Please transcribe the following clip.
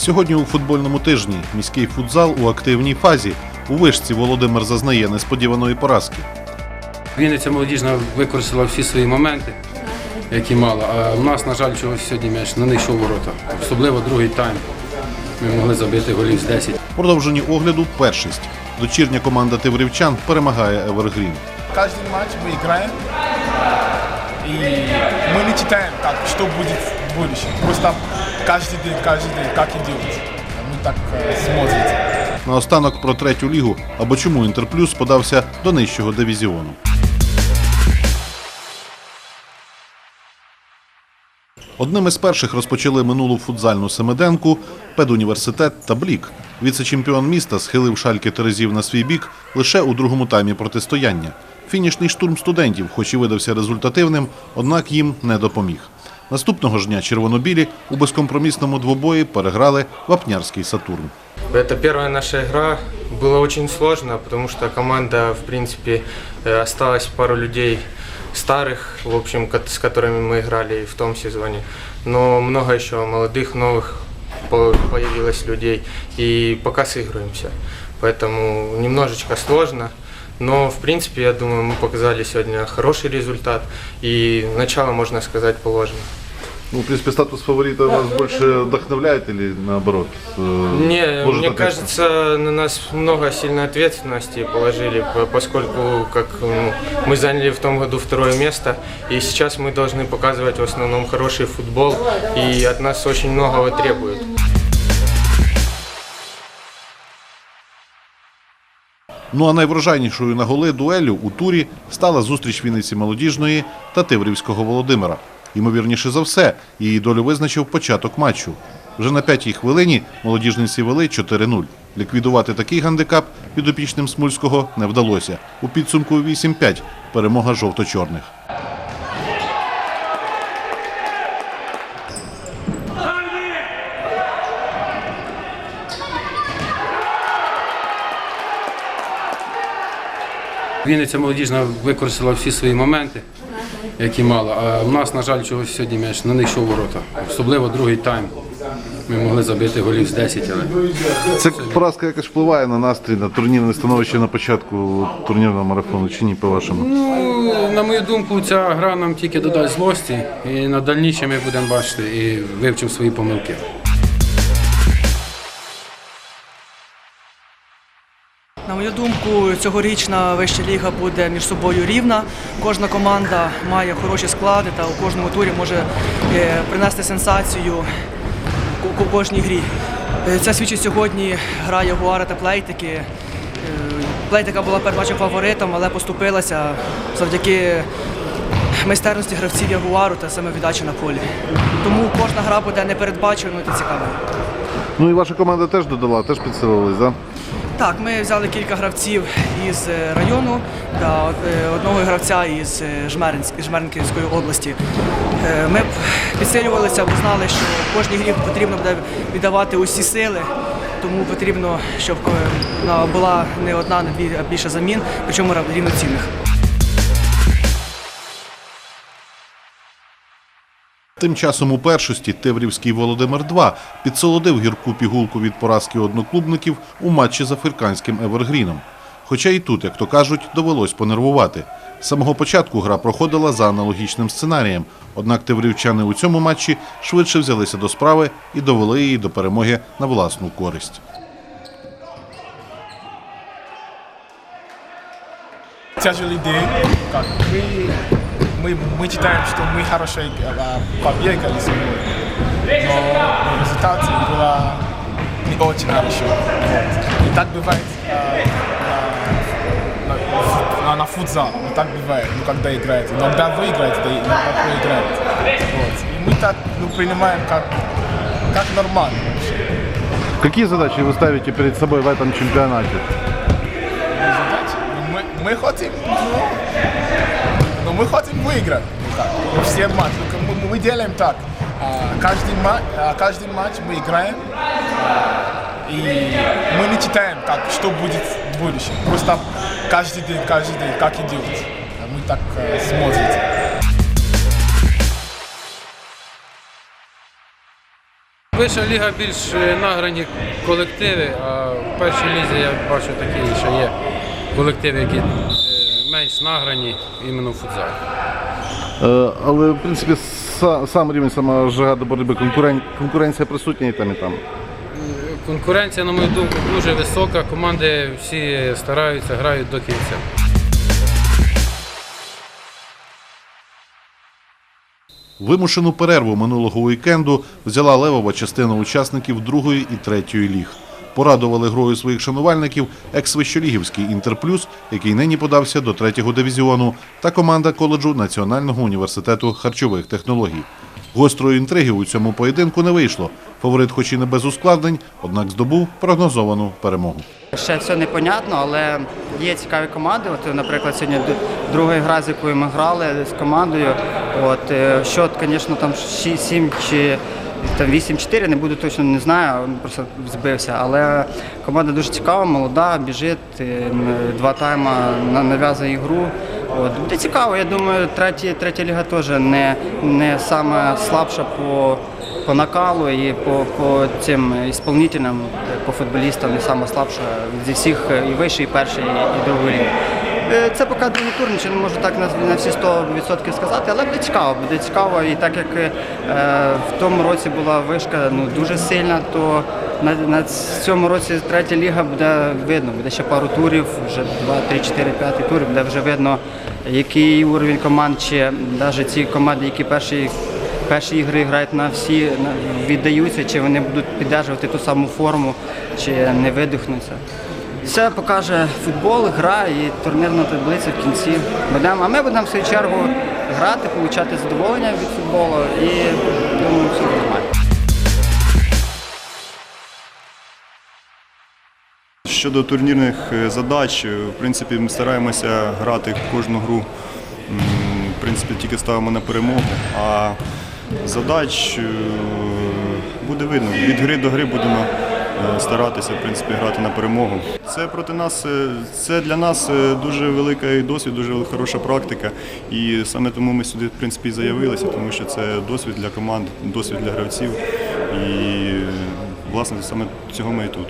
Сьогодні у футбольному тижні міський футзал у активній фазі. У вишці Володимир зазнає несподіваної поразки. Вінниця молодіжна використала всі свої моменти, які мала. А у нас, на жаль, чогось сьогодні м'яч не знайшов ворота. Особливо другий тайм. Ми могли забити голів з 10. В продовженні огляду першість. Дочірня команда Тиврівчан перемагає Евергрін. Каждый матч мы играем, и мы не читаем, как, что будет в будущем. Просто каждый день, каждый день, как идет. Мы так э, смотрим. Наостанок про третю лігу або чому Інтерплюс подався до нижчого дивізіону. Одним із перших розпочали минулу футзальну семиденку педуніверситет та Блік. Віце-чемпіон міста схилив шальки терезів на свій бік лише у другому таймі протистояння. Фінішний штурм студентів, хоч і видався результативним, однак їм не допоміг. Наступного ж дня червонобілі у безкомпромісному двобої переграли Вапнярський Сатурн. Это первая наша игра. Было очень сложно, потому что команда, в принципе, э, осталось пару людей старых, в общем, ко- с которыми мы играли в том сезоне. Но много еще молодых, новых по- появилось людей. И пока сыгрываемся. Поэтому немножечко сложно. Но, в принципе, я думаю, мы показали сегодня хороший результат. И начало, можно сказать, положено. Ну, в принципе, статус фаворита вас больше вдохновляет или наоборот? э, Не, ложит мне надежды? кажется, на нас много сильной ответственности положили, по- поскольку как ну, мы заняли в том году второе место, и сейчас мы должны показывать в основном хороший футбол, и от нас очень многого требуют. Ну а найврожайнішою на голи дуелю у турі стала зустріч Вінниці молодіжної та Тиврівського Володимира. Ймовірніше за все, її долю визначив початок матчу. Вже на п'ятій хвилині молодіжниці вели 4-0. Ліквідувати такий гандикап підопічним Смульського не вдалося. У підсумку 8-5 перемога жовто-чорних. Вінниця молодіжна використала всі свої моменти, які мала. А у нас, на жаль, чогось сьогодні м'яч не знайшов ворота. Особливо другий тайм. Ми могли забити голів з 10, але Це поразка якось впливає на настрій, на турнірне становище на початку турнірного марафону, чи ні, по-вашому? ну, на мою думку, ця гра нам тільки додасть злості. І на дальніше ми будемо бачити і вивчимо свої помилки. На мою думку, цьогорічна вища ліга буде між собою рівна. Кожна команда має хороші склади та у кожному турі може е, принести сенсацію у- кожній грі. Е, Це свідчить сьогодні гра Ягуара та Плейтики. Е, Плейтика була матчем фаворитом, але поступилася завдяки майстерності гравців Ягуару та саме віддачі на полі. Тому кожна гра буде непередбаченою та цікавою. Ну і ваша команда теж додала, теж підсилилась, так? Так, ми взяли кілька гравців із е, району та е, одного гравця із Жмеринської області. Е, Ми підсилювалися, бо знали, що в кожній грі потрібно буде віддавати усі сили, тому потрібно, щоб е, була не одна, не дві, а більше замін, причому рівноцінних. Тим часом у першості Теврівський Володимир 2 підсолодив гірку пігулку від поразки одноклубників у матчі з африканським Евергріном. Хоча і тут, як то кажуть, довелось понервувати. З самого початку гра проходила за аналогічним сценарієм, однак теврівчани у цьому матчі швидше взялися до справи і довели її до перемоги на власну користь. Тяжелый день. Как мы, мы, считаем, что мы хорошо э, побегали сегодня. Но результат было не очень хорошо. Вот. И так бывает на, на, футзал. Не так бывает, ну, когда играет. Иногда выиграет, да иногда проиграет. Вот. И мы так ну, принимаем как, как нормально. вообще. Какие задачи вы ставите перед собой в этом чемпионате? задачи. Мы, мы хотим, ну, ну, мы хотим выиграть. Ну, как, ну, все матчи. Ну, Мы, мы делаем так. А, Каждый, ма- а, каждый матч мы играем. а, И мы не читаем, как, что будет в будущем. Просто каждый день, каждый день, как идет. Мы так э, смотрим. Вища ліга більш е, награні колективи, а в першій лізі я бачу такі, що є колективи, які е, менш награні іменно в футзалі. Е, Але в принципі са- сам рівень, сама жага до боротьби, конкурен- конкуренція присутня і там, і там. Конкуренція, на мою думку, дуже висока. Команди всі стараються, грають до кінця. Вимушену перерву минулого уікенду взяла левова частина учасників другої і третьої ліг. Порадували грою своїх шанувальників екс-вищолігівський Інтерплюс, який нині подався до третього дивізіону, та команда коледжу Національного університету харчових технологій. Гострої інтриги у цьому поєдинку не вийшло. Фаворит, хоч і не без ускладнень, однак здобув прогнозовану перемогу. Ще все непонятно, але є цікаві команди. От, наприклад, сьогодні друга гра, з якою ми грали з командою. От, е, счет, звісно, там 6-7 чи там 8-4, не буду точно не знаю, просто збився. Але команда дуже цікава, молода, біжить, е, два тайма нав'язує ігру. От, буде цікаво, я думаю, третя, третя ліга теж не, не саме слабша по, по накалу і по, по цим ісполнителям, по футболістам не саме слабша зі всіх е, і вищої, і першої, і другої ліги. Е, Це поки другий не можу так на, всі 100% сказати, але буде цікаво, буде цікаво. І так як е, в тому році була вишка ну, дуже сильна, то на, на цьому році третя ліга буде видно, буде ще пару турів, вже 2, 3, 4, 5 турів, буде вже видно, який уровень команд, чи навіть ці команди, які перші перші ігри грають на всі, віддаються, чи вони будуть підтримувати ту саму форму, чи не видихнуться. Все покаже футбол, гра і турнірна таблиця в кінці. Будемо, а ми будемо в свою чергу грати, отримати задоволення від футболу і думаю, все буде нормально. Щодо турнірних е, задач, е, в принципі, ми стараємося грати кожну гру. В принципі, тільки ставимо на перемогу. А задач е, буде видно. Від гри до гри будемо старатися в принципі, грати на перемогу. Це проти нас, е, це для нас е, дуже великий досвід, дуже хороша практика. І саме тому ми сюди в принципі, заявилися, тому що це досвід для команд, досвід для гравців. І власне саме цього ми і тут.